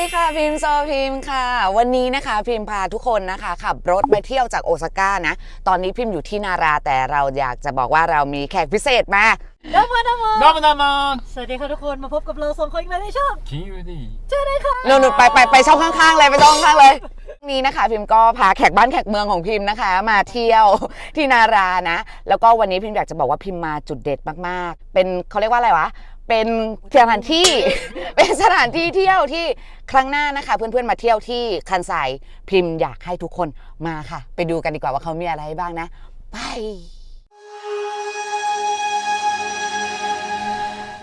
ดีค่ะพิมโซพิมค่ะ วันนี้นะคะพิมพาทุกคนนะคะขับรถไปเที่ยวจากโอซาก้านะ ตอนนี้พิมอยู่ที่นาราแต่เราอยากจะบอกว่าเรามีแขกพิเศษมาดอามอนดามอนามอนสวัสดีค่ะทุกคนมาพบกับเราสองคนอีกแล้วในช่อง 기운이 เจอได้ค่ะหนูหนูไปไปไปช่องข้างๆเลยไปช่องข้างเลยนี่นะคะ พิมก็พาแขกบ้านแขกเมืองของพิมนะคะ มาเที่ยวที่นารานะ แล้วก็วันนี้พิมอยากจะบอกว่าพิมมาจุดเด็ดมากๆ เป็นเขาเรียกว่าอะไรวะ เป็นสถานที่ เป็นสถานที่เที่ยวที่ครั้งหน้านะคะ เพื่อนๆมาเที่ยวที่คันไซพิมพ์อยากให้ทุกคนมาค่ะ ไปดูกันดีกว่าว่าเขามีอะไรให้บ้างนะ ไป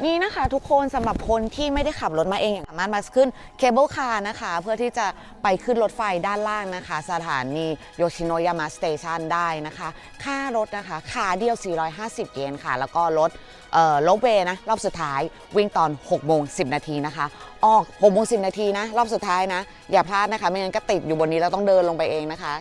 นี่นะคะทุกคนสำหรับคนที่ไม่ได้ขับรถมาเองสามารถมาขึ้นเคเบิลคาร์นะคะ เพื่อที่จะไปขึ้นรถไฟด้านล่างนะคะ สถานีโยชิโนยามะสเตชันได้นะคะ ค่ารถนะคะขาเดียว 450 เยนค่ะ แล้วก็รถเอ่อรถเวนะรอบสุดท้ายวิ่งตอน6โมง10 นาทีนะคะ ออก6โมง10 นาทีนะ รอบสุดท้ายนะ อย่าพลาดนะคะ ไม่งั้นก็ติดอยู่บนนี้แล้วต้องเดินลงไปเองนะคะ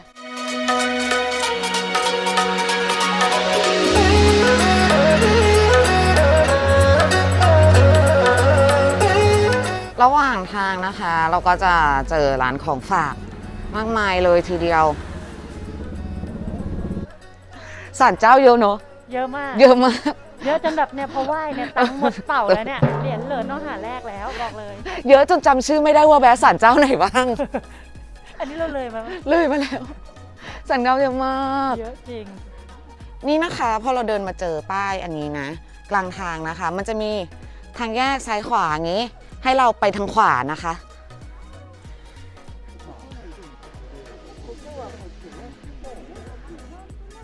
ระหว่างทางนะคะ เราก็จะเจอร้านของฝากมากมายเลยทีเดียวสารเจ้าเยอะเนอะเยอะมาก เยอะมาก เยอะจนแบบเนี่ยพอไหว้เนี่ยตังค์หมดเป่าแล้วเนี่ยเหรียญเหลือต้องหาแรกแล้วบอกเลย เยอะจนจำชื่อไม่ได้ว่าแบสารเจ้าไหนบ้าง อันนี้เราเลยมาไหมเลยมาแล้วสารเจ้าเยอะมาก เยอะจริง นี่นะคะพอเราเดินมาเจอป้ายอันนี้นะ กลางทางนะคะ มันจะมีทางแยกซ้ายขวาอย่างนี้ ให้เราไปทางขวานะคะ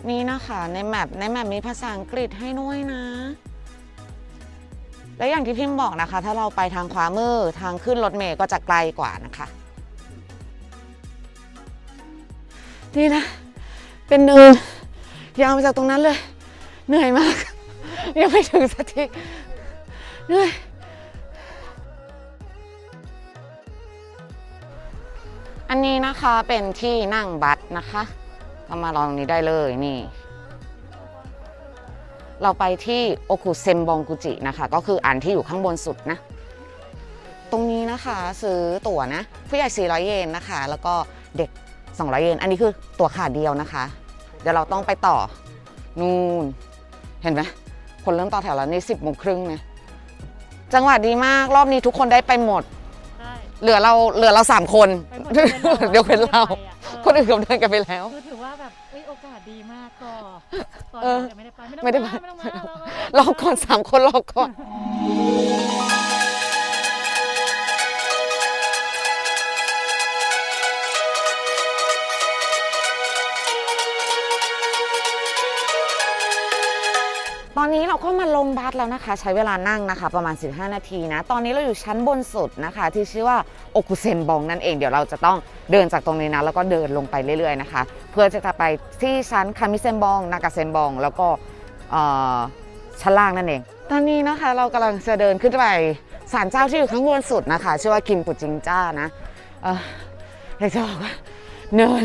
นี่นะคะในแมปในแมปมีภาษาอังกฤษให้ด้วยนะ และอย่างที่พิมพ์บอกนะคะ ถ้าเราไปทางขวามือทางขึ้นรถเมล์ก็จะไกลกว่านะคะ นี่นะ เป็นเนินยาวมาจากตรงนั้นเลย เหนื่อยมาก ยังไม่ถึงสักทีเหนื่อย อันนี้นะคะเป็นที่นั่งบัสนะคะก็มาลองนี้ได้เลยนี่ เราไปที่โอคุเซมบองกุจินะคะ ก็คืออันที่อยู่ข้างบนสุดนะ ตรงนี้นะคะซื้อตั๋วนะ ผู้ใหญ่ 400 เยนนะคะ แล้วก็เด็ก 200 เยน อันนี้คือตั๋วขาเดียวนะคะ เดี๋ยวเราต้องไปต่อนู่นเห็นไหมคนเริ่มต่อแถวแล้วนี่สิบโมงครึ่งนะจังหวะดีมากรอบนี้ทุกคนได้ไปหมด เหลือเราเหลือเราสามคนไปหมดยกเดี๋ยวเป็นเราไม่ได้ไปอะคนอื่นเขาเดินกันไปแล้ว คือถือว่าแบบเอ้ยโอกาสดีมากก็ตอนเออจะไม่ได้ไปไม่ได้ไปไม่ต้องมาไม่ต้องมารอก่อนสามคนรอก่อน อนนี้เราก็มาลงบัสแล้วนะคะ ใช้เวลานั่งนะคะ ประมาณ 15 นาทีนะ ตอนนี้เราอยู่ชั้นบนสุดนะคะ ที่ชื่อว่าโอคุเซนบองนั่นเองเดี๋ยวเราจะต้องเดินจากตรงนี้นะ แล้วก็เดินลงไปเรื่อยๆนะคะ เพื่อจะไปที่ชั้นคามิเซนบอง นากาเซนบอง แล้วก็ชั้นล่างนั่นเอง ตอนนี้นะคะเรากำลังจะเดินขึ้นไปศาลเจ้าที่อยู่ข้างบนสุดนะคะชื่อว่าคิมปุจิงจ้านะเอออยากจะบอกว่าเนิน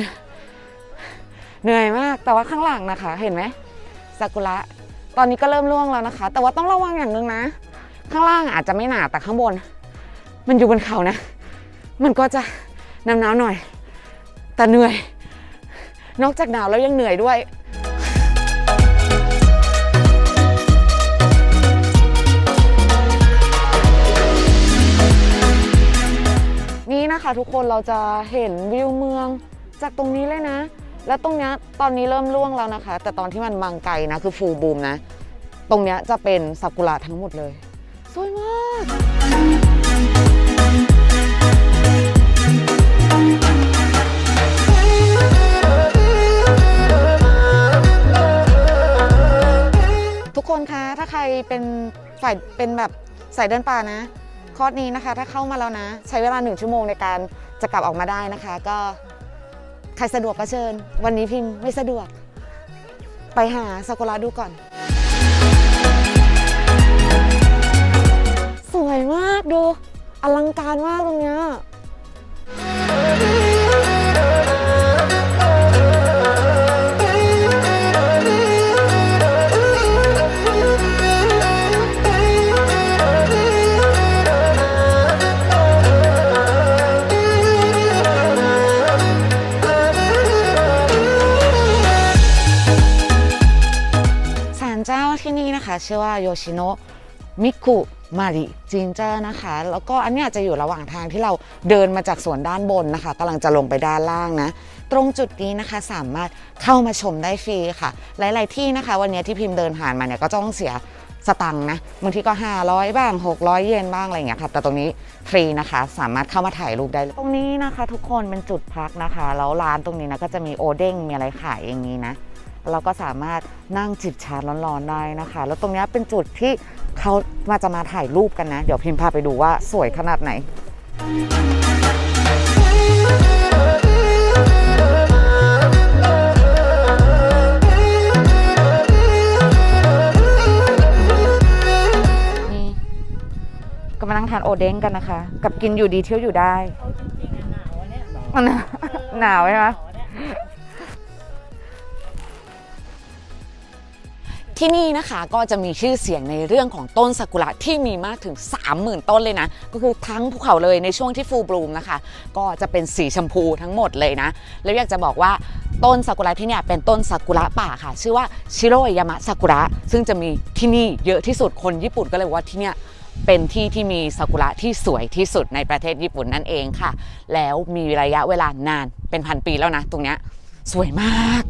เหนื่อยมากแต่ว่าข้างหลังนะคะ เห็นไหมซากุระ ตอนนี้ก็เริ่มร่วงแล้วนะคะ แต่ว่าต้องระวังอย่างหนึ่งนะ ข้างล่างอาจจะไม่หนาแต่ข้างบน มันอยู่บนเขานะ มันก็จะหนาวหน่อย แต่เหนื่อย นอกจากหนาวแล้วยังเหนื่อยด้วยนี่นะคะทุกคนเราจะเห็นวิวเมืองจากตรงนี้เลยนะ แล้วตรงเนี้ยตอนนี้เริ่มร่วงแล้วนะคะ แต่ตอนที่มันมังไกนะคือฟูลบูมนะ ตรงเนี้ยจะเป็นซากุระทั้งหมดเลย สวยมาก ทุกคนคะ ถ้าใครเป็นฝ่ายเป็นแบบสายเดินป่านะ คอร์สนี้นะคะ ถ้าเข้ามาแล้วนะ ใช้เวลาหนึ่งชั่วโมงในการจะกลับออกมาได้นะคะ ก็ ใครสะดวกก็เชิญ วันนี้พิมพ์ไม่สะดวก ไปหาซากุระดูก่อน สวยมากดู อลังการมากตรงเนี้ย ชื่อว่าโยชิโนะมิคุมาริจินเจอร์นะคะ แล้วก็อันนี้จะอยู่ระหว่างทางที่เราเดินมาจากสวนด้านบนนะคะกำลังจะลงไปด้านล่างนะ ตรงจุดนี้นะคะสามารถเข้ามาชมได้ฟรีค่ะ หลาย ๆ ที่นะคะ วันนี้ที่พิมพ์เดินผ่านมาเนี่ยก็ต้องเสียสตังค์นะบางทีก็ 500 บ้าง 600 เยนบ้างอะไรอย่างเงี้ยค่ะแต่ตรงนี้ฟรีนะคะ สามารถเข้ามาถ่ายรูปได้เลยตรงนี้นะคะ ทุกคนเป็นจุดพักนะคะ แล้วร้านตรงนี้นะก็จะมีโอเด้งมีอะไรขายอย่างนี้นะ เราก็สามารถนั่งจิบชาร้อนๆได้นะคะ แล้วตรงเนี้ยเป็นจุดที่เขามาจะมาถ่ายรูปกันนะ เดี๋ยวพิมพ์พาไปดูว่าสวยขนาดไหนนี่ก็มานั่งทานโอเด้งกันนะคะ กับกินอยู่ดีเที่ยวอยู่ได้เอาจริงๆอะหนาวอะเนี่ยมันหนาวหนาวใช่ไหม ที่นี่นะคะก็จะมีชื่อเสียงในเรื่องของต้นซากุระที่มีมากถึง 30,000 ต้นเลยนะ ก็คือทั้งภูเขาเลยในช่วงที่ฟูลบลูมนะคะ ก็จะเป็นสีชมพูทั้งหมดเลยนะ แล้วอยากจะบอกว่าต้นซากุระที่เนี่ยเป็นต้นซากุระป่าค่ะ ชื่อว่าชิโรยามะซากุระซึ่งจะมีที่นี่เยอะที่สุดคนญี่ปุ่นก็เลยว่าที่เนี่ยเป็นที่ที่มีซากุระที่สวยที่สุดในประเทศญี่ปุ่นนั่นเองค่ะ แล้วมีระยะเวลานานเป็นพันปีแล้วนะ ตรงเนี้ยสวยมาก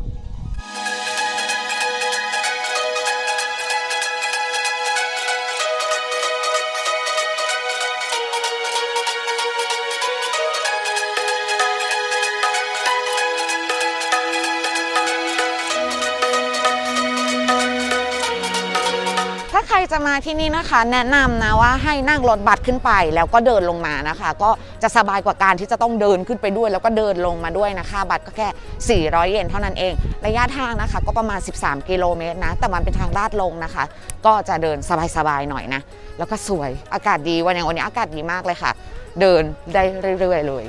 ที่นี่นะคะแนะนำนะว่าให้นั่งรถบัสขึ้นไปแล้วก็เดินลงมานะคะ ก็จะสบายกว่าการที่จะต้องเดินขึ้นไปด้วย แล้วก็เดินลงมาด้วยนะคะบัตรก็แค่ 400 เยนเท่านั้นเอง ระยะทางนะคะ ก็ประมาณ 13 กิโลเมตรนะ แต่มันเป็นทางลาดลงนะคะ ก็จะเดินสบายๆหน่อยนะ แล้วก็สวยอากาศดีวันอย่างวันนี้อากาศดีมากเลยค่ะ เดินได้เรื่อยๆเลย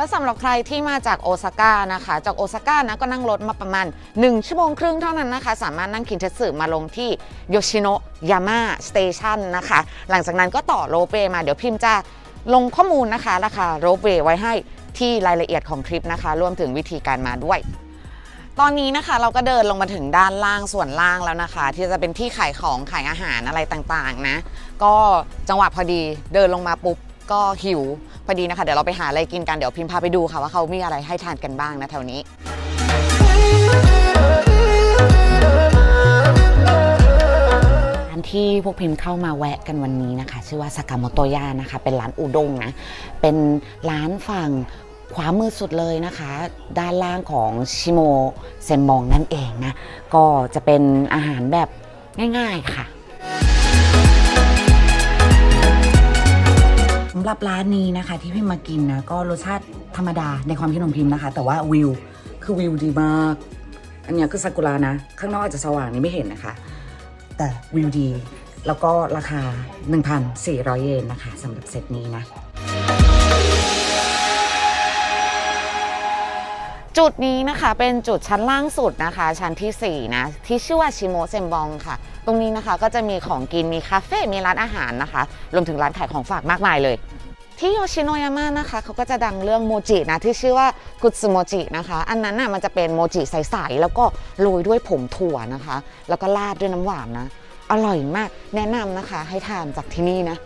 แล้วสำหรับใครที่มาจากโอซาก้านะคะ จากโอซาก้านะก็นั่งรถมาประมาณ 1 ชั่วโมงครึ่งเท่านั้นนะคะ สามารถนั่งคินเทสึมาลงที่โยชิโนะยาม่าสเตชันนะคะ หลังจากนั้นก็ต่อโรเวย์มาเดี๋ยวพิมพ์จะลงข้อมูลนะคะราคาโรเวย์ไว้ให้ที่รายละเอียดของทริปนะคะ รวมถึงวิธีการมาด้วย ตอนนี้นะคะเราก็เดินลงมาถึงด้านล่างส่วนล่างแล้วนะคะ ที่จะเป็นที่ขายของขายอาหารอะไรต่างๆนะ ก็จังหวะพอดีเดินลงมาปุ๊บก็หิว อดีนะคะ เดี๋ยวเราไปหาอะไรกินกัน เดี๋ยวพิมพาไปดูค่ะว่าเขามีอะไรให้ทานกันบ้างนะแถวนี้ ร้านที่พวกพิมพ์เข้ามาแวะกันวันนี้นะคะ ชื่อว่าสากามโตย่านะคะ เป็นร้านอุด้งนะ เป็นร้านฝั่งขวามือสุดเลยนะคะ ด้านล่างของชิโมเซนมองนั่นเองนะ ก็จะเป็นอาหารแบบง่ายๆค่ะ รับร้านนี้นะคะ ที่พิมมากินนะก็รสชาติธรรมดาในความคิดของพิมนะคะ แต่ว่าวิวคือวิวดีมาก อันนี้คือซากุระนะ ข้างนอกอาจจะสว่างนี่ไม่เห็นนะคะ แต่วิวดี แล้วก็ราคา 1,400 เยนนะคะสำหรับเซตนี้นะ จุดนี้นะคะเป็นจุดชั้นล่างสุดนะคะ ชั้นทีสี่4 นะ ที่ชื่อว่าชิโมเซมบองค่ะ ตรงนี้นะคะก็จะมีของกินมีคาเฟ่มีร้านอาหารนะคะ รวมถึงร้านขายของฝากมากมายเลย ที่โยชิโนยาม่านะคะเขาก็จะดังเรื่องโมจินะ ที่ชื่อว่ากุตสึโมจินะคะ อันนั้นน่ะมันจะเป็นโมจิใส ๆ แล้วก็โรยด้วยผงถั่วนะคะ แล้วก็ราดด้วยน้ำหวานนะ อร่อยมากแนะนำนะคะ ให้ทานจากที่นี่นะ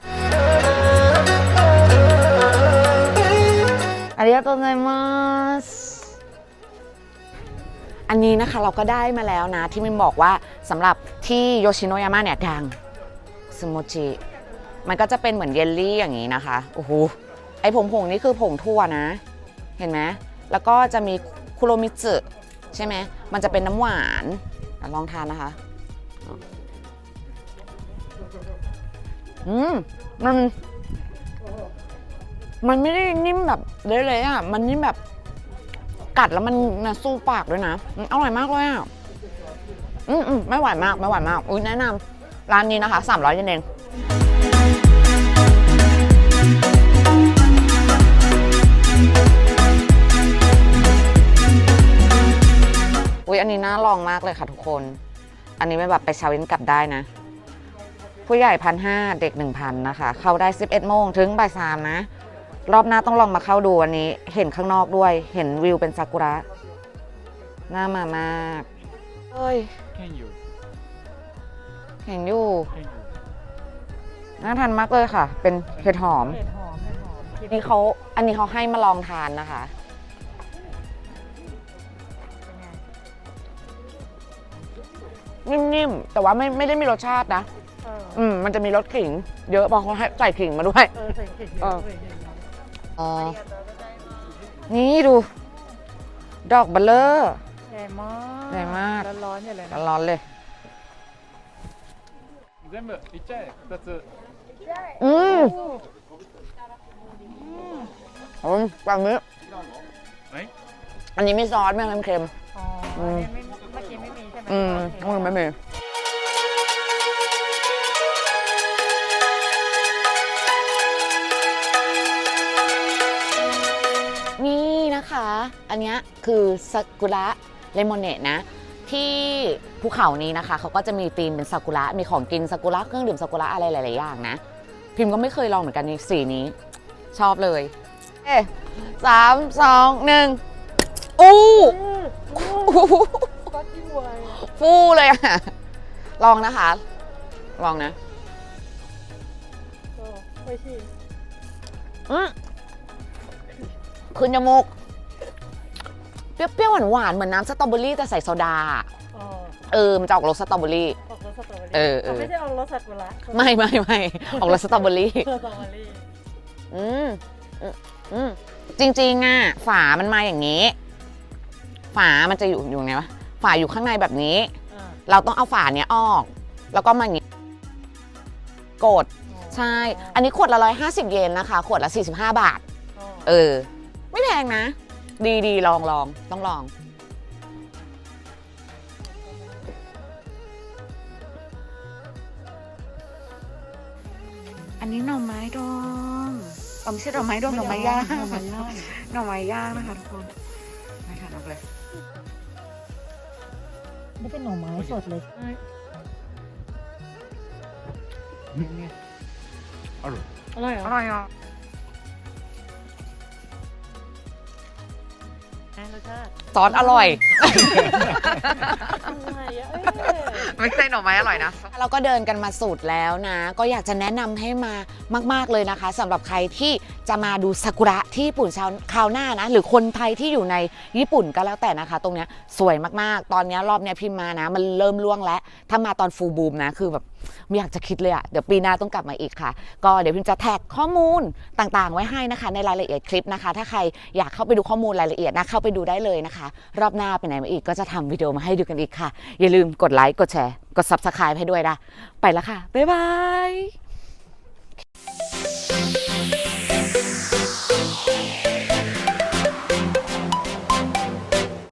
ありがとうございます อันนี้นะคะเราก็ได้มาแล้วนะ ที่มินบอกว่าสำหรับที่โยชิโนยาม่าเนี่ยดังสโมจิมันก็จะเป็นเหมือนเยลลี่อย่างนี้นะคะโอ้โหไอผงผงนี่คือผงถั่วนะ เห็นไหมแล้วก็จะมีคุโรมิสึใช่ไหมมันจะเป็นน้ำหวานลองทานนะคะอืมมัน มันไม่ได้นิ่มแบบเละๆอะ มันนิ่มแบบ กัดแล้วมันนะสู้ปากด้วยนะอร่อยมากเลยอะอืมอืมไม่หวานมากไม่หวานมากอุ้ยแนะนำร้านนี้นะคะ300เยนเองอุ้ยอันนี้น่าลองมากเลยค่ะทุกคน อันนี้ไม่แบบไปชาวินกลับได้นะ ผู้ใหญ่พันห้าเด็กหนึ่งพันนะคะ เข้าได้11โมงถึงบ่ายสามนะ รอบหน้าต้องลองมาเข้าดูวันนี้ เห็นข้างนอกด้วย เห็นวิวเป็นซากุระน่ามามากเฮ้ย Can you? เห็นอยู่ Can you? น่าทานมากเลยค่ะ เป็นเห็ดหอม เห็ดหอมเห็ดหอมอันนี้เขาอันนี้เขาให้มาลองทานนะคะ เป็นไงนิ่มๆ แต่ว่าไม่ไม่ได้มีรสชาตินะ เอออืม มันจะมีรสขิง เยอะเพราะเขาให้ใส่ขิงมาด้วย เออใส่ขิงเยเออะอเว้ยอ๋อ นี่ดู ดอกเบลเลอร์ใหญ่มากใหญ่มากร้อนๆอย่างเลยร้อนเลยอืมอืมแบบนี้อันนี้ไม่ซอสไม่น้ำเค็มอ๋อเมื่อกี้ไม่มีใช่ไหมอืมไม่มี อันเนี้ยคือซากุระเลมอนเนตนะ ที่ภูเขานี้นะคะเขาก็จะมีธีมเป็นซากุระมีของกินซากุระเครื่องดื่มซากุระอะไรหลาย ๆ อย่างนะ พิมพ์ก็ไม่เคยลองเหมือนกันในสีนี้ ชอบเลย เอ๊ะสามสองหนึ่งอู้หูก็ที่ไวฟู่เลยอะลองนะคะ ลองนะก็ไปสิอืมขึ้นจมูก เปรี้ยวๆหวานๆเหมือนน้ำสตรอเบอรี่แต่ใส่โซดา อ๋อเออ มันจะออกรสสตรอเบอรี่ ออกรสสตรอเบอรี่เออเออไม่ใช่เอารสซากุระไม่ไม่ไม่ออกรสสตรอเบอรี่ สตรอเบอรี่อืมอืมอืมจริงๆอะฝามันมาอย่างนี้ ฝามันจะอยู่อยู่ไงวะฝาอยู่ข้างในแบบนี้ อ่าเราต้องเอาฝาเนี้ยออก แล้วก็มาอย่างนี้กดใช่ อันนี้ขวดละร้อยห้าสิบเยนนะคะ ขวดละสี่สิบห้าบาทอ๋อเออ ไม่แพงนะ ดีดีลองลองต้องลอง อันนี้หน่อไม้ดองเอาไม่ใช่หน่อไม้ดองหน่อไม้ย่างหน่อไม้ย่างหน่อไม้ย่างนะคะทุกคนไม่ค่ะลองเลยไม่เป็นหน่อไม้สดเลยあるอร่อยเหรออร่อยอะ ไงรสชาติซอสอร่อย อะไรอะเอ้ยไม่ใช่หน่อไม้อร่อยนะ เราก็เดินกันมาสุดแล้วนะ ก็อยากจะแนะนำให้มามากๆเลยนะคะสำหรับใครที่จะมาดูซากุระที่ญี่ปุ่นชาวคราวหน้านะ หรือคนไทยที่อยู่ในญี่ปุ่นก็แล้วแต่นะคะ ตรงเนี้ยสวยมากๆ ตอนเนี้ยรอบเนี้ยพิมพ์มานะ มันเริ่มล่วงแล้ว ถ้ามาตอนฟูลบูมนะ คือแบบ ไม่อยากจะคิดเลยอะเดี๋ยวปีหน้าต้องกลับมาอีกค่ะ ก็เดี๋ยวพิมจะแท็กข้อมูลต่างๆ ไว้ให้นะคะในรายละเอียดคลิปนะคะ ถ้าใครอยากเข้าไปดูข้อมูลรายละเอียดนะเข้าไปดูได้เลยนะคะ รอบหน้าไปไหนมาอีกก็จะทำวิดีโอมาให้ดูกันอีกค่ะ อย่าลืมกดไลค์กดแชร์กด subscribe ให้ด้วยนะไปแล้วค่ะบ๊ายบาย